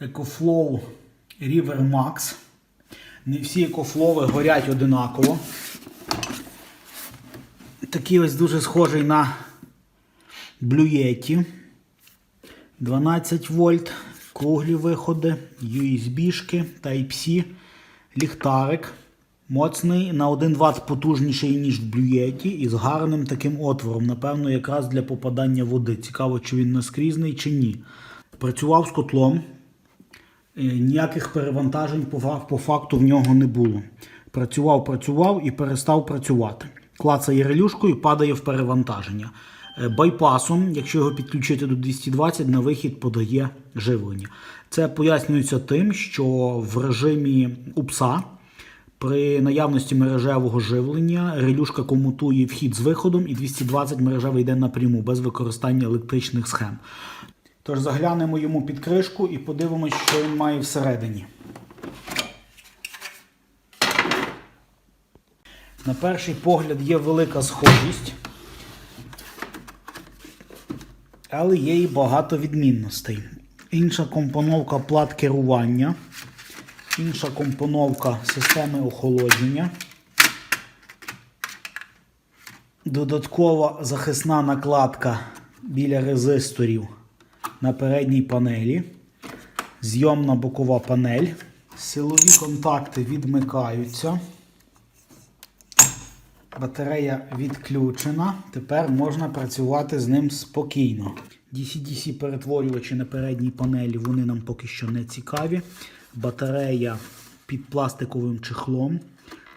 EcoFlow River Max. Не всі екофлови горять одинаково. Такий ось дуже схожий на блюєті. 12 вольт, круглі виходи, USB-шки, Type-C, ліхтарик. Моцний на 1 Вт потужніший, ніж в блюєті, і з гарним таким отвором. Напевно, якраз для попадання води. Цікаво, чи він наскрізний, чи ні. Працював з котлом. Е, Ніяких перевантажень по, факту в нього не було. Працював, працював і перестав працювати. Клацає релюшкою, падає в перевантаження. Е, Байпасом, якщо його підключити до 220, на вихід подає живлення. Це пояснюється тим, що в режимі УПСа при наявності мережевого живлення релюшка комутує вхід з виходом і 220 мережевий йде напряму без використання електричних схем. Тож заглянемо йому під кришку і подивимось, що він має всередині. На перший погляд є велика схожість, але є і багато відмінностей. Інша компоновка плат керування, інша компоновка системи охолодження, додаткова захисна накладка біля резисторів на передній панелі, зйомна бокова панель, силові контакти відмикаються. Батарея відключена. Тепер можна працювати з ним спокійно. DC-DC перетворювачі на передній панелі вони нам поки що не цікаві. Батарея під пластиковим чехлом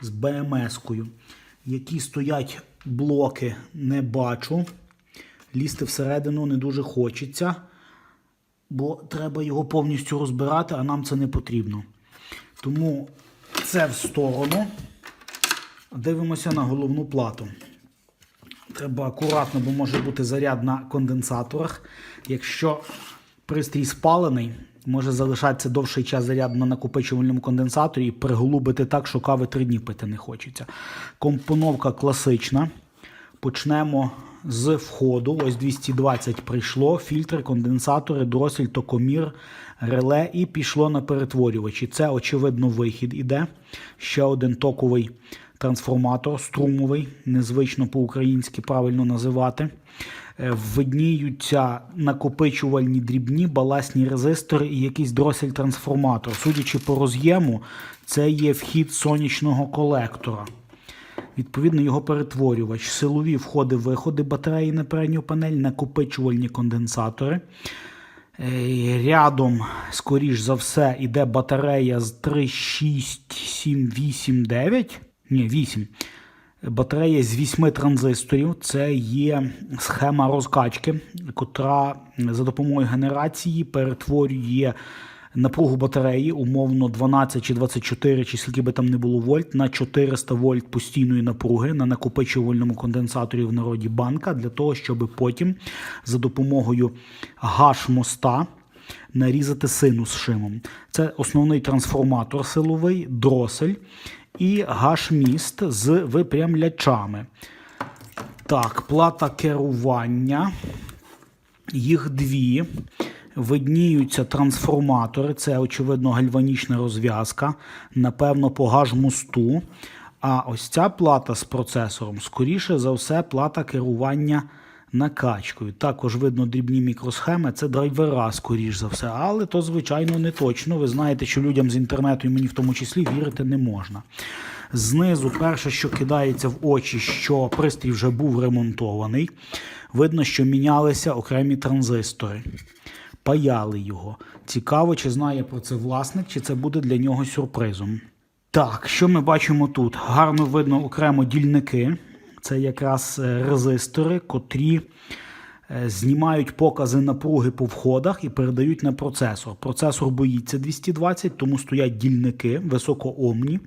з БМС-кою. Які стоять блоки, не бачу. Лізти всередину не дуже хочеться, бо треба його повністю розбирати, а нам це не потрібно. Тому це в сторону. Дивимося на головну плату. Треба акуратно, бо може бути заряд на конденсаторах. Якщо пристрій спалений, може залишатися довший час заряд на накопичувальному конденсаторі і приголубити так, що кави три дні пити не хочеться. Компоновка класична. Почнемо з входу. Ось 220 прийшло. Фільтри, конденсатори, дросель, токомір, реле і пішло на перетворювачі. Це, очевидно, вихід іде. Ще один токовий трансформатор, струмовий, незвично по-українськи правильно називати. Е, Видніються накопичувальні дрібні, баласні резистори і якийсь дросель-трансформатор. Судячи по роз'єму, це є вхід сонячного колектора. Відповідно, його перетворювач, силові входи-виходи батареї на передню панель, накопичувальні конденсатори. Е, Рядом, скоріш за все, іде батарея з 3, 6, 7, 8, 9. Ні, 8. Батарея з 8 транзисторів. Це є схема розкачки, котра за допомогою генерації перетворює напругу батареї, умовно 12 чи 24, чи скільки би там не було вольт, на 400 вольт постійної напруги на накопичувальному конденсаторі в народі банка, для того, щоб потім за допомогою гаш-моста нарізати синус шимом. Це основний трансформатор силовий, дросель і гаш-міст з випрямлячами. Так, плата керування. Їх дві. Видніються трансформатори, це, очевидно, гальванічна розв'язка, напевно, по гаж-мосту. А ось ця плата з процесором, скоріше за все, плата керування накачкою. Також видно дрібні мікросхеми, це драйвера, скоріш за все. Але то, звичайно, не точно. Ви знаєте, що людям з інтернету і мені в тому числі вірити не можна. Знизу, перше, що кидається в очі, що пристрій вже був ремонтований. Видно, що мінялися окремі транзистори. Паяли його. Цікаво, чи знає про це власник, чи це буде для нього сюрпризом. Так, що ми бачимо тут? Гарно видно окремо дільники. Це якраз е, резистори, котрі е, знімають покази напруги по входах і передають на процесор. Процесор боїться 220, тому стоять дільники високоомні,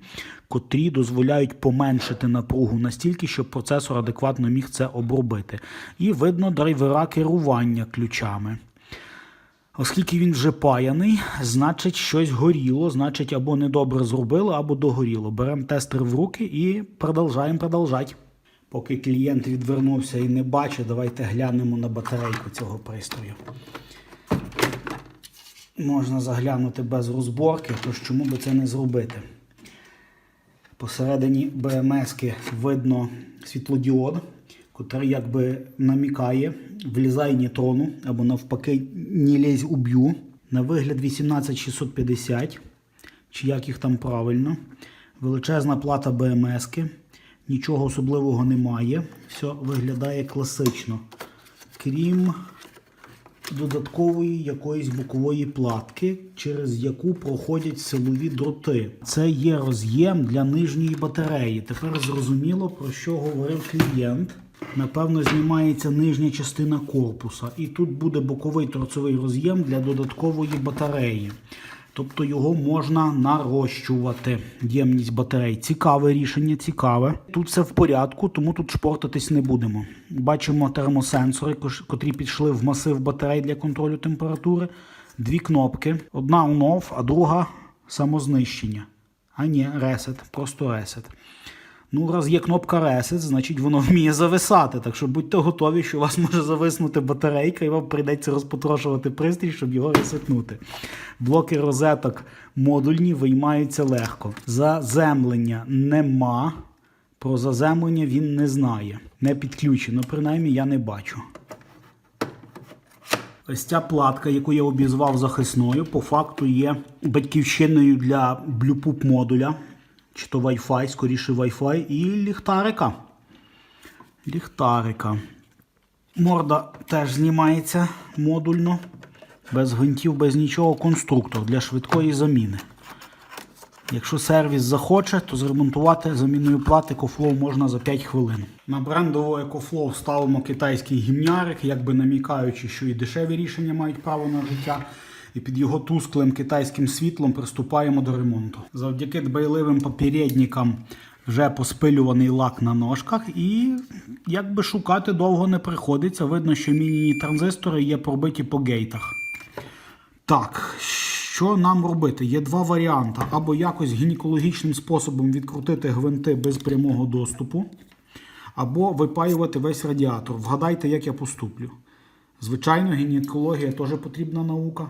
котрі дозволяють поменшити напругу настільки, щоб процесор адекватно міг це обробити. І видно драйвера керування ключами. Оскільки він вже паяний, значить щось горіло, значить або недобре зробили, або догоріло. Беремо тестер в руки і продовжаємо продовжати. Поки клієнт відвернувся і не бачить, давайте глянемо на батарейку цього пристрою. можна заглянути без розборки, тож чому би це не зробити? Посередині БМС-ки видно світлодіод, котрий якби намікає, влізає нейтрону або навпаки не лізь уб'ю. На вигляд 18650, чи як їх там правильно. Величезна плата БМС-ки. Нічого особливого немає. Все виглядає класично. Крім додаткової якоїсь бокової платки, через яку проходять силові дроти. Це є роз'єм для нижньої батареї. Тепер зрозуміло, про що говорив клієнт. Напевно, знімається нижня частина корпуса, і тут буде боковий торцевий роз'єм для додаткової батареї. Тобто його можна нарощувати. Ємність батарей. Цікаве рішення, цікаве. Тут все в порядку, тому тут шпортатись не будемо. Бачимо термосенсори, котрі підшли в масив батарей для контролю температури. Дві кнопки. Одна on-off, а друга самознищення. А ні, ресет, просто ресет. Ну, раз є кнопка Reset, значить воно вміє зависати. Так що будьте готові, що у вас може зависнути батарейка, і вам прийдеться розпотрошувати пристрій, щоб його ресетнути. Блоки розеток модульні виймаються легко. Заземлення нема. Про заземлення він не знає. Не підключено, принаймні я не бачу. Ось ця платка, яку я обізвав захисною, по факту є батьківщиною для Bluetooth модуля, чи то Wi-Fi, скоріше Wi-Fi, і ліхтарика. Ліхтарика. Морда теж знімається модульно, без гвинтів, без нічого. Конструктор для швидкої заміни. Якщо сервіс захоче, то зремонтувати заміною плати EcoFlow можна за 5 хвилин. На брендову EcoFlow ставимо китайський гімнярик, якби намікаючи, що і дешеві рішення мають право на життя. І під його тусклим китайським світлом приступаємо до ремонту. Завдяки дбайливим попередникам вже поспилюваний лак на ножках, і якби шукати довго не приходиться. Видно, що міні транзистори є пробиті по гейтах. Так, що нам робити? Є два варіанти. Або якось гінекологічним способом відкрутити гвинти без прямого доступу, або випаювати весь радіатор. Вгадайте, як я поступлю. Звичайно, гінекологія теж потрібна наука.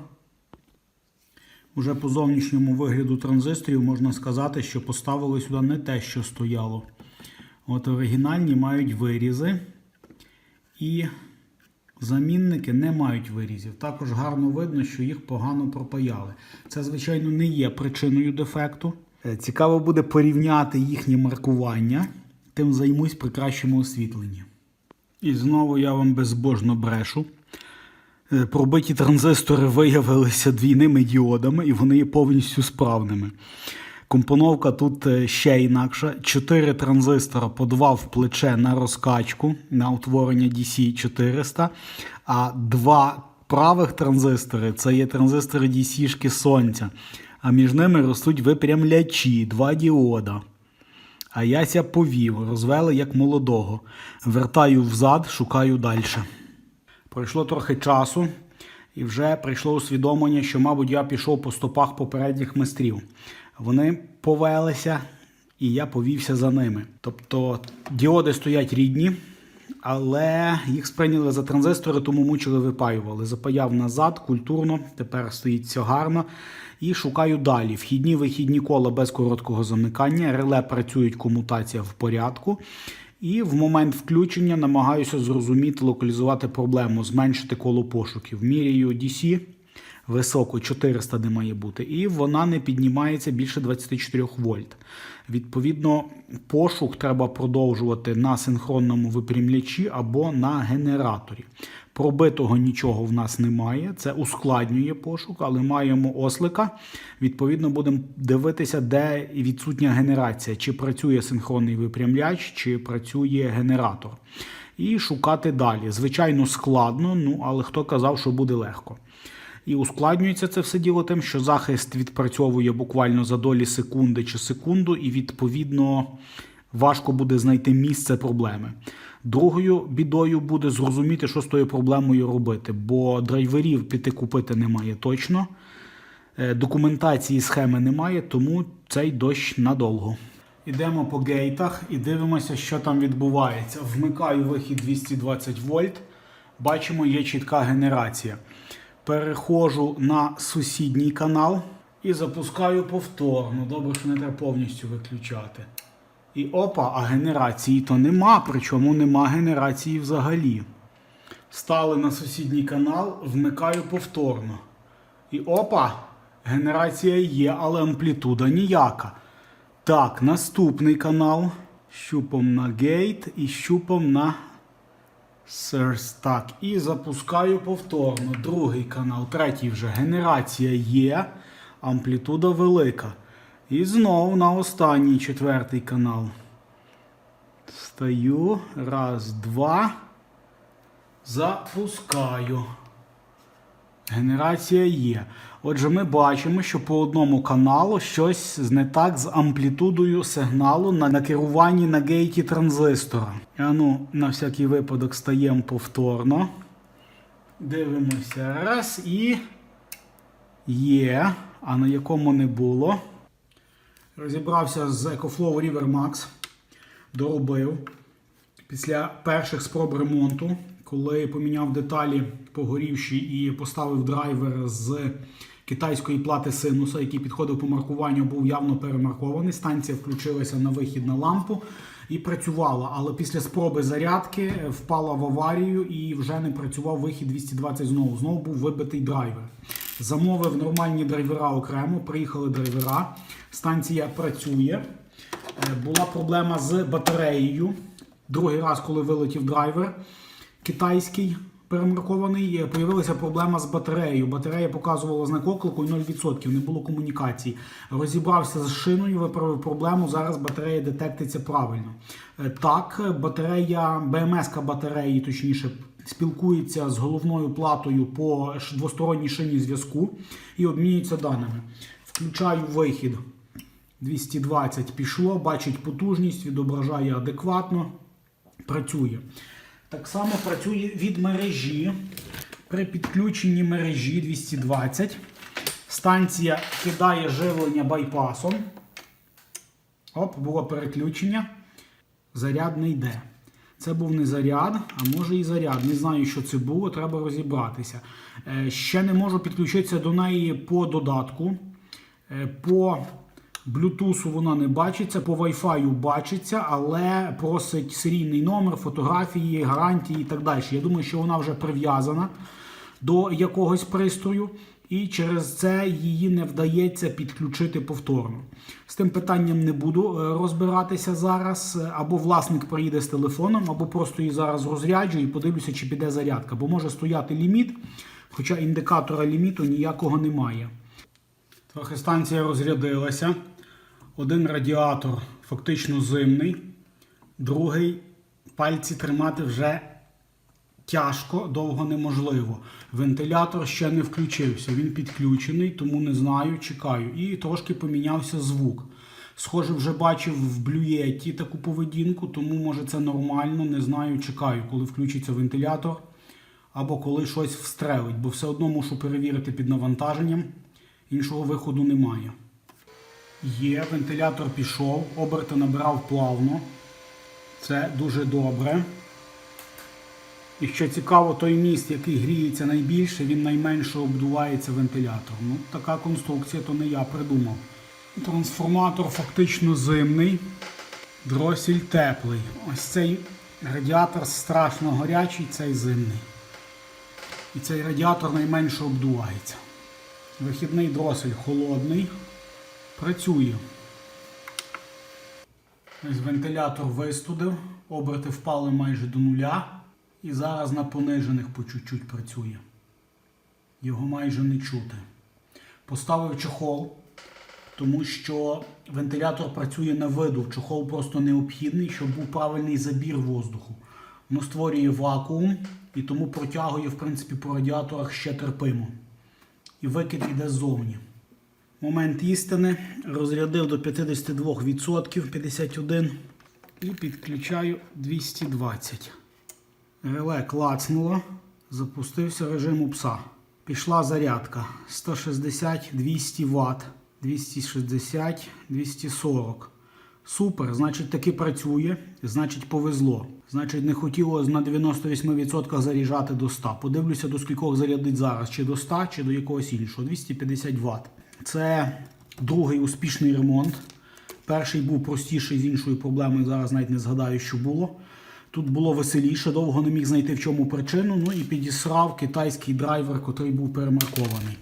Уже по зовнішньому вигляду транзисторів можна сказати, що поставили сюди не те, що стояло. От оригінальні мають вирізи. І Замінники не мають вирізів. Також гарно видно, що їх погано пропаяли. Це, звичайно, не є причиною дефекту. Е, Цікаво буде порівняти їхнє маркування, тим займусь при кращому освітленні. І знову я вам безбожно брешу. Е, Пробиті транзистори виявилися двійними діодами, і вони є повністю справними. Компоновка тут е, ще інакша. Чотири транзистора по два в плече на розкачку на утворення DC 400, а два правих транзистори це є транзистори DC-шки сонця. А між ними ростуть випрямлячі, два діода. А яся повів, розвели як молодого. Вертаю взад, шукаю далі. Пройшло трохи часу, і вже прийшло усвідомлення, що, мабуть, я пішов по стопах попередніх майстрів. Вони повелися, і я повівся за ними. Тобто діоди стоять рідні, але їх сприйняли за транзистори, тому мучили, випаювали. Запаяв назад, культурно, тепер стоїть все гарно. І шукаю далі. Вхідні вихідні кола без короткого замикання. Реле працюють, комутація в порядку. І в момент включення намагаюся зрозуміти, локалізувати проблему, зменшити коло пошуків. Міряю DC високо 400 де має бути, і вона не піднімається більше 24 вольт. Відповідно, пошук треба продовжувати на синхронному випрямлячі або на генераторі. Пробитого нічого в нас немає, це ускладнює пошук, але маємо ослика. Відповідно, будемо дивитися, де відсутня генерація, чи працює синхронний випрямляч, чи працює генератор. І шукати далі. Звичайно, складно, ну але хто казав, що буде легко. І ускладнюється це все діло тим, що захист відпрацьовує буквально за долі секунди чи секунду, і відповідно важко буде знайти місце проблеми. Другою бідою буде зрозуміти, що з тою проблемою робити, бо драйверів піти купити немає точно. Е, Документації схеми немає, тому цей дощ надовго. Ідемо по гейтах і дивимося, що там відбувається. Вмикаю вихід 220 вольт. Бачимо, є чітка генерація. Переходжу на сусідній канал і запускаю повторно. Добре, що не треба повністю виключати. І опа, а генерації то нема, причому нема генерації взагалі. Стали на сусідній канал, вмикаю повторно. І опа, генерація є, але амплітуда ніяка. Так, наступний канал. Щупом на гейт і щупом на Source. Так, і запускаю повторно. Другий канал, третій вже. Генерація є, амплітуда велика. І знову на останній четвертий канал. Стаю. Раз, два. Запускаю. Генерація є. Отже, ми бачимо, що по одному каналу щось не так з амплітудою сигналу на накеруванні на гейті транзистора. А ну, на всякий випадок стаємо повторно. Дивимося. Раз і є. А на якому не було. Розібрався з EcoFlow River Max. Доробив. Після перших спроб ремонту, коли поміняв деталі погорівші і поставив драйвер з китайської плати синуса, який підходив по маркуванню, був явно перемаркований. Станція включилася на вихід на лампу і працювала. Але після спроби зарядки впала в аварію і вже не працював вихід 220 знову. Знову був вибитий драйвер. Замовив нормальні драйвера окремо, приїхали драйвера. Станція працює. Е, Була проблема з батареєю. Другий раз, коли вилетів драйвер китайський перемаркований, е, появилася проблема з батареєю. Батарея показувала знак оклику і 0%, не було комунікації. Розібрався з шиною, виправив проблему. Зараз батарея детектиться правильно. Е, Так, батарея, БМС-ка батареї, точніше, спілкується з головною платою по двосторонній шині зв'язку і обмінюється даними. Включаю вихід. 220 пішло, бачить потужність, відображає адекватно, працює. Так само працює від мережі. При підключенні мережі 220. Станція кидає живлення байпасом. Оп, було переключення. Заряд не йде. Це був не заряд, а може і заряд. Не знаю, що це було, треба розібратися. Е, Ще не можу підключитися до неї по додатку. Е, По Bluetooth вона не бачиться, по Wi-Fi бачиться, але просить серійний номер, фотографії, гарантії і так далі. Я думаю, що вона вже прив'язана до якогось пристрою, і через це її не вдається підключити повторно. З тим питанням не буду е, розбиратися зараз. Або власник приїде з телефоном, або просто її зараз розряджу і подивлюся, чи піде зарядка, бо може стояти ліміт, хоча індикатора ліміту ніякого немає. Трохи станція розрядилася. Один радіатор фактично зимний, другий пальці тримати вже тяжко, довго неможливо. Вентилятор ще не включився. Він підключений, тому не знаю, чекаю. І трошки помінявся звук. Схоже, вже бачив в блюєті таку поведінку, тому може це нормально, не знаю, чекаю, коли включиться вентилятор або коли щось встрелить, бо все одно мушу перевірити під навантаженням. Іншого виходу немає. Є, вентилятор пішов, оберти набирав плавно. Це дуже добре. І що цікаво, той міст, який гріється найбільше, він найменше обдувається вентилятором. Ну, така конструкція, то не я придумав. Трансформатор фактично зимний, дросель теплий. Ось цей радіатор страшно гарячий, цей зимний. І цей радіатор найменше обдувається. Вихідний дросель холодний. Працює. Ось вентилятор вистудив, оберти впали майже до нуля. І зараз на понижених по чуть-чуть працює. Його майже не чути. Поставив чохол, тому що вентилятор працює на виду. Чохол просто необхідний, щоб був правильний забір воздуху. Воно створює вакуум і тому протягує, в принципі, по радіаторах ще терпимо. І викид йде ззовні. Момент істини. Розрядив до 52%, 51 і підключаю 220. Реле клацнуло, запустився режим УПСа. Пішла зарядка 160-200 Вт, 260-240. Супер, значить таки працює, значить повезло. Значить, не хотіло на 98% заряджати до 100. Подивлюся, до скількох зарядить зараз, чи до 100, чи до якогось іншого. 250 Вт. Це другий успішний ремонт. Перший був простіший з іншою проблемою, зараз навіть не згадаю, що було. Тут було веселіше, довго не міг знайти в чому причину. Ну і підісрав китайський драйвер, котрий був перемаркований.